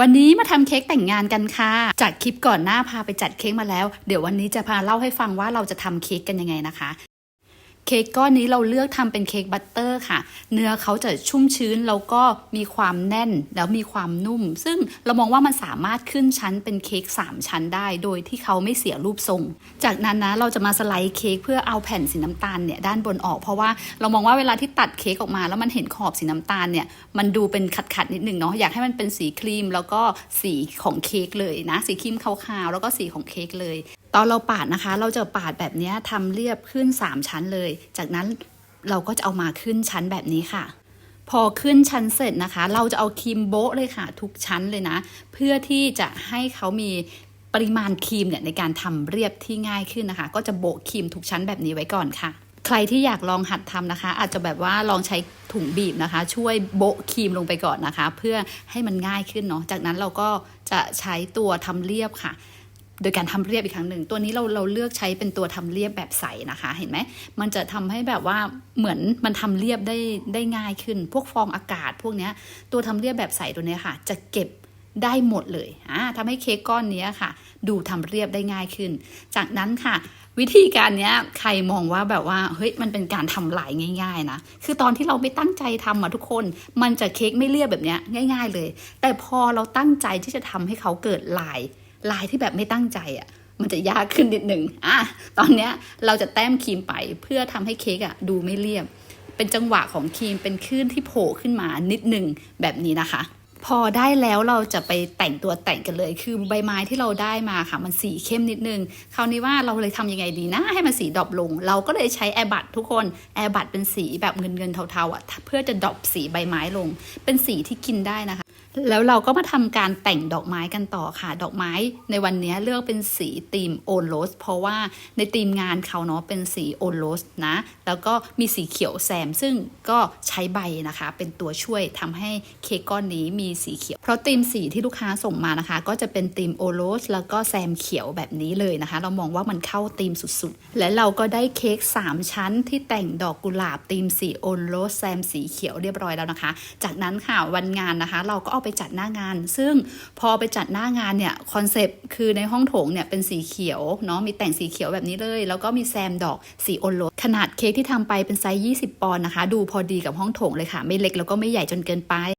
วันนี้มาทำเค้กแต่งงานกันค่ะ จากคลิปก่อนหน้าพาไปจัดเค้กมาแล้ว เดี๋ยววันนี้จะพาเล่าให้ฟังว่าเราจะทำเค้กกันยังไงนะคะ เค้กก้อนนี้เราเลือกทำเป็นเค้กบัตเตอร์ค่ะ เนื้อเขาจะชุ่มชื้นแล้วก็มีความแน่นแล้วมีความนุ่ม ซึ่งเรามองว่ามันสามารถขึ้นชั้นเป็นเค้ก3 ชั้นได้ โดยที่เขาไม่เสียรูปทรง จากนั้นนะเราจะมาสไลด์เค้กเพื่อเอาแผ่นสีน้ำตาลเนี่ยด้านบนออก เพราะว่าเรามองว่าเวลาที่ตัดเค้กออกมา แล้วมันเห็นขอบสีน้ำตาลเนี่ยมันดูเป็นขัดๆนิดนึงเนาะอยากให้มันเป็นสีครีมแล้วก็สีของเค้กเลยนะ สีครีมขาวๆแล้วก็สีของเค้กเลย ตอนเราปาดนะคะ เราจะปาดแบบนี้ทำเรียบขึ้น 3 ชั้นเลย จากนั้นเราก็จะเอามาขึ้นชั้นแบบนี้ค่ะ พอขึ้นชั้นเสร็จนะคะ เราจะเอาครีมโบ๊ะเลยค่ะ ทุกชั้นเลยนะ เพื่อที่จะให้เขามีปริมาณครีมเนี่ยในการทำเรียบที่ง่ายขึ้นนะคะ ก็จะโบะครีมทุกชั้นแบบนี้ไว้ก่อนค่ะใครที่อยากลองหัดทำนะคะ อาจจะแบบว่าลองใช้ถุงบีบนะคะ ช่วยโบะครีมลงไปก่อนนะคะ เพื่อให้มันง่ายขึ้นเนาะจากนั้นเราก็จะใช้ตัวทำเรียบค่ะ โดยการทำเรียบอีกครั้งหนึ่ง ตัวนี้เราเราเลือกใช้เป็นตัวทำเรียบแบบใสนะคะ เห็นไหม มันจะทำให้แบบว่าเหมือนมันทำเรียบได้ได้ง่ายขึ้น พวกฟองอากาศ พวกเนี้ย ตัวทำเรียบแบบใสตัวเนี้ยค่ะ จะเก็บได้หมดเลยอ่าทำให้เค้กก้อนเนี้ยค่ะ ดูทำเรียบได้ง่ายขึ้น จากนั้นค่ะวิธีการเนี้ยใครมองว่าแบบว่าเฮ้ยมันเป็นการทำลายง่าย ๆ นะ คือตอนที่เราไม่ตั้งใจทำอะทุกคน มันจะเค้กไม่เรียบแบบเนี้ยง่าย ๆ เลย แต่พอเราตั้งใจที่จะทำให้เขาเกิดลาย ลายที่แบบไม่ตั้งใจอะ่ะมันจะยากขึ้นนิดหนึ่งอะตอนเนี้ยเราจะแต้มครีมไปเพื่อทำให้เค้กอะ่ะดูไม่เรียบ เป็นจังหวะของครีมเป็นคลื่นที่โผล่ขึ้นมานิดหนึ่งแบบนี้นะคะพอได้แล้วเราจะไปแต่งตัวแต่งกันเลย คือใบไม้ที่เราได้มาค่ะ มันสีเข้มนิดนึง คราวนี้ว่าเราเลยทำยังไงดีนะ ให้มันสีดรอปลง เราก็เลยใช้แอร์บัตทุกคนแอร์บัตเป็นสีแบบเงินเงินเทาๆอะเพื่อจะดรอปสีใบไม้ลง เป็นสีที่กินได้นะคะ แล้วเราก็มาทำการแต่งดอกไม้กันต่อค่ะ ดอกไม้ในวันนี้เลือกเป็นสีธีมโอนโรสเพราะว่าในธีมงานเขาเนาะเป็นสีโอนโรสนะ แล้วก็มีสีเขียวแซม ซึ่งก็ใช้ใบนะคะ เป็นตัวช่วยทำให้เค้กก้อนนี้มีสีเขียว เพราะธีมสีที่ลูกค้าส่งมานะคะ ก็จะเป็นธีมโอโรสแล้วก็แซมเขียวแบบนี้เลยนะคะ เรามองว่ามันเข้าธีมสุดๆ และเราก็ได้เค้ก3 ชั้นที่แต่งดอกกุหลาบธีมสีโอนโรสแซมสีเขียวเรียบร้อยแล้วนะคะ จากนั้นค่ะวันงานนะคะ เราก็เอาไปจัดหน้างาน ซึ่งพอไปจัดหน้างานเนี่ยคอนเซปต์คือในห้องโถงเนี่ยเป็นสีเขียวเนาะมีแต่งสีเขียวแบบนี้เลย แล้วก็มีแซมดอกสีโอนโลขนาดเค้กที่ทำไปเป็นไซส์ 20 ปอนด์นะคะ ดูพอดีกับห้องโถงเลยค่ะ ไม่เล็กแล้วก็ไม่ใหญ่จนเกินไป